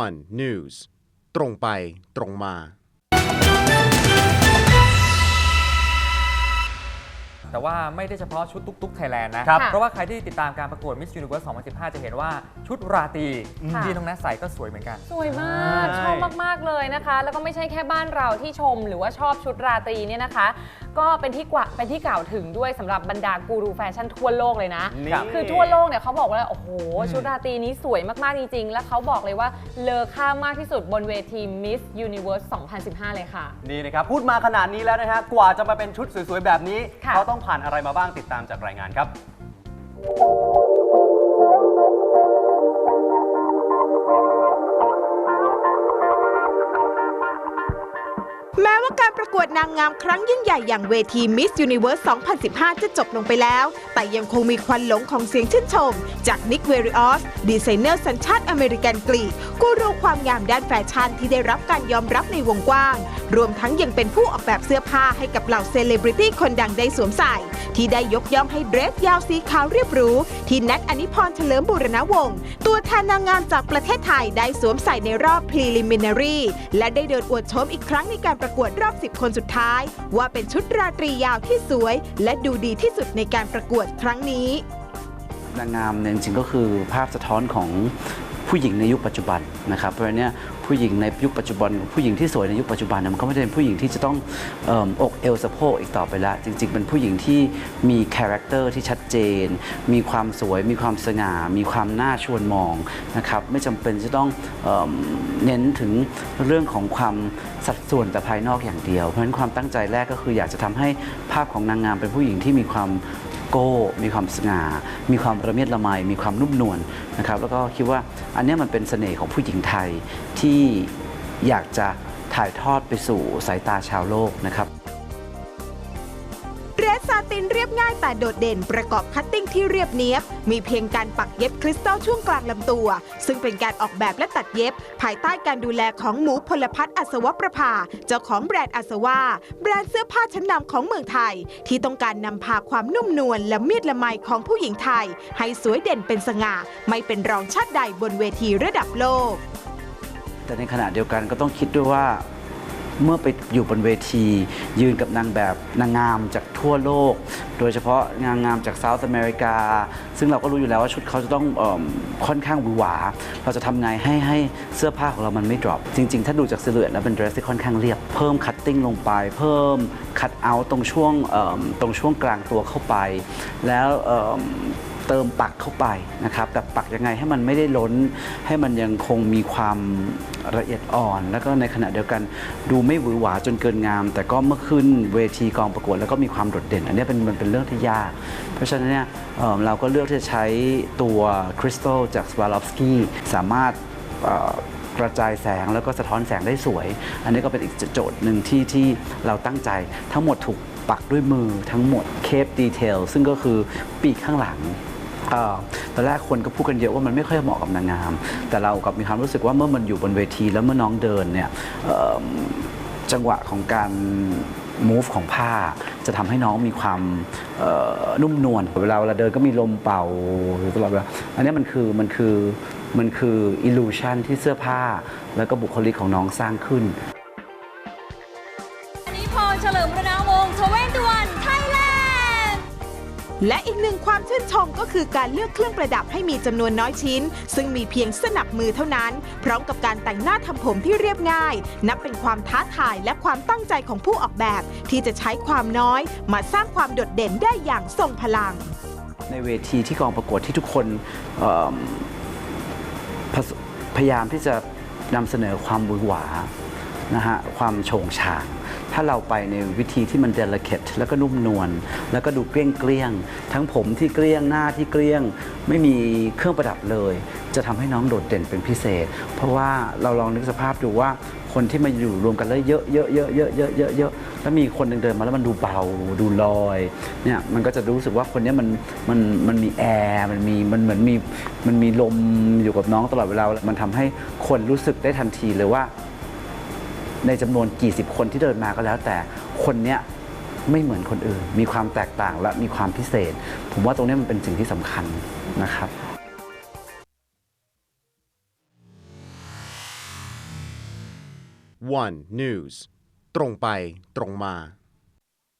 one news ตรงไปตรงมา แต่ว่าไม่ได้เฉพาะชุดตุ๊กตุ๊กไทยแลนด์นะ ครับเพราะว่าใครที่ติดตามการประกวด Miss Universe 2015 จะเห็นว่าชุดราตรีค่ะ ที่น้องแนทใส่ก็สวยเหมือนกัน สวยมาก ใช่ชอบมาก ๆ เลยนะคะ แล้วก็ไม่ใช่แค่บ้านเราที่ชมหรือว่าชอบชุดราตรีเนี่ยนะคะ ก็เป็นที่กว่าเป็นที่กล่าวถึงด้วยสำหรับบรรดากูรูแฟชั่นทั่วโลกเลยนะ นี่ คือทั่วโลกเนี่ยเขาบอกว่า โอ้โห ชุดราตรีนี้สวยมาก ๆ จริง ๆ แล้วเขาบอกเลยว่าเลอค่ามากที่สุดบนเวที Miss Universe 2015 เลยค่ะ นี่นะครับพูดมาขนาดนี้แล้วนะฮะกว่าจะมาเป็นชุดสวยๆแบบนี้ค่ะ เขาต้องผ่านอะไรมาบ้างติดตามจากรายงานครับ ประกวดนางงามครั้งยิ่งใหญ่อย่างเวที Miss Universe 2015 จะจบลงไปแล้ว แต่ยังคงมีควันหลงของเสียงชื่นชม จากนิกเวริออสดีไซเนอร์สัญชาติอเมริกันกรีกกูรูความงามด้านแฟชั่นที่ได้รับการยอมรับในวงกว้าง รวมทั้งยังเป็นผู้ออกแบบเสื้อผ้าให้กับเหล่าเซเลบริตี้คนดังได้สวมใส่ ที่ได้ยกย่องให้เดรสยาวสีขาวเรียบหรูที่แนทอนิพรเฉลิมบุรณวงศ์ตัวแทนนางงามจากประเทศไทยได้สวมใส่ในรอบ preliminary และได้เดินอวดโฉมอีกครั้งในการประกวดรอบ10คนสุดท้าย ว่าเป็นชุดราตรียาวที่สวย และดูดีที่สุดในการประกวดครั้งนี้นางงามเนี่ยจริงๆก็คือภาพสะท้อนของ ผู้หญิงในยุคปัจจุบันนะครับ เพราะฉะนั้นผู้หญิงในยุคปัจจุบัน ผู้หญิงที่สวยในยุคปัจจุบันมันก็ไม่ได้เป็นผู้หญิงที่จะต้องออกเอวสะโพกอีกต่อไปแล้วจริง ๆ เป็นผู้หญิงที่มีคาแรคเตอร์ที่ชัดเจน มีความสวย มีความสง่า มีความน่าชวนมองนะครับไม่จำเป็นจะต้องเอเน้นถึงเรื่องของความสัดส่วนแต่ภายนอกอย่างเดียว เพราะฉะนั้นความตั้งใจแรกก็คืออยากจะทำให้ภาพของนางงามเป็นผู้หญิงที่มีความ โก้ มีความสง่า มีความประเมียดละไม มีความนุ่มนวลนะครับ แล้วก็คิดว่าอันนี้มันเป็นเสน่ห์ของผู้หญิงไทยที่อยากจะถ่ายทอดไปสู่สายตาชาวโลกนะครับ เดรสซาตินเรียบง่ายแต่โดดเด่นประกอบคัตติ้งที่เรียบเนียบ มีเพียงการปักเย็บคริสตัลช่วงกลางลำตัว ซึ่งเป็นการออกแบบและตัดเย็บ ภายใต้การดูแลของหมูพลพัฒน์อัศวประภา เจ้าของแบรนด์อัศวาแบรนด์เสื้อผ้าชั้นนำของเมืองไทย ที่ต้องการนำพาความนุ่มนวลและเมียดละไมของผู้หญิงไทย ให้สวยเด่นเป็นสง่า ไม่เป็นรองชาติใดบนเวทีระดับโลก แต่ในขณะเดียวกันก็ต้องคิดด้วยว่า เมื่อไปอยู่บนเวที ยืนกับนางแบบนางงามจากทั่วโลก โดยเฉพาะนางงามจากเซาท์อเมริกา ซึ่งเราก็รู้อยู่แล้วว่าชุดเขาจะต้องอค่อนข้างหวือหวา เราจะทำไงให้ให้เสื้อผ้าของเรามันไม่ดรอปจริง ๆ ถ้าดูจากซิลูเอตแล้วเป็นเดรสที่ค่อนข้างเรียบ เพิ่มคัตติ้งลงไป เพิ่มคัตเอาตรงช่วงตรงช่วงกลางตัวเข้าไป แล้ว เติมปักเข้าไปนะครับ แต่ปักยังไงให้มันไม่ได้ล้น ให้มันยังคงมีความละเอียดอ่อน แล้วก็ในขณะเดียวกันดูไม่หวือหวาจนเกินงาม แต่ก็เมื่อขึ้นเวทีกองประกวดแล้วก็มีความโดดเด่น อันนี้เป็นมันเป็นเรื่องที่ยาก เพราะฉะนั้นเนี่ยเเราก็เลือกที่จะใช้ตัวคริสตัลจากสวาลอฟสกี้สามารถกระจายแสงแล้วก็สะท้อนแสงได้สวย อันนี้ก็เป็นอีกโจทย์หนึ่งที่ที่เราตั้งใจทั้งหมดถูกปักด้วยมือทั้งหมดเคปดีเทลซึ่งก็คือปีกข้างหลัง ตอนแรกคนก็พูดกันเยอะว่ามันไม่ค่อยเหมาะกับนางงาม แต่เรากับมีความรู้สึกว่าเมื่อมันอยู่บนเวทีแล้วเมื่อน้องเดินเนี่ยจังหวะของการ move ของผ้าจะทำให้น้องมีความนุ่มนวลเวลาเวลาเดินก็มีลมเป่าตลอดเวลาอันนี้มันคือมันคือมันคือ illusion ที่เสื้อผ้า แล้วก็บุคลิกของน้องสร้างขึ้นนิพนธ์เฉลิมรณวงศ์ทเวนตวันน และอีกหนึ่งความชื่นชมก็คือการเลือกเครื่องประดับให้มีจำนวนน้อยชิ้น ซึ่งมีเพียงสนับมือเท่านั้น พร้อมกับการแต่งหน้าทำผมที่เรียบง่าย นับเป็นความท้าทายและความตั้งใจของผู้ออกแบบ ที่จะใช้ความน้อย มาสร้างความโดดเด่นได้อย่างทรงพลัง ในเวทีที่กองประกวดที่ทุกคนพยายามที่จะนำเสนอความหวือหวานะฮะความโฉงฉาง ถ้าเราไปในวิธีที่มันเดล c a t e แล้วก็นุ่มนวลแล้วก็ดูเกลี้ยงเกลี้ยงทั้งผมที่เกลี้ยงหน้าที่เกลี้ยง ไม่มีเครื่องประดับเลย จะทำให้น้องโดดเด่นเป็นพิเศษ เพราะว่าเราลองนึกสภาพดูว่าคนที่มาอยู่รวมกันแล้วเยอะเยอะเยอะเยอะเยอะเยอะเยอะแล้วมีคนหนึ่งเดินมาแล้วมันดูเบาดูลอยเนี่ยมันก็จะรู้สึกว่าคนนี้มันมันมันมีแอร์มันมีมันเหมือนมีมันมีลมอยู่กับน้องตลอดเวลา มันทำให้คนรู้สึกได้ทันทีเลยว่า ในจำนวนกี่สิบคนที่เดินมาก็แล้ว แต่คนเนี้ยไม่เหมือนคนอื่น มีความแตกต่างและมีความพิเศษ ผมว่าตรงนี้มันเป็นสิ่งที่สำคัญนะครับ1 News ตรงไปตรงมา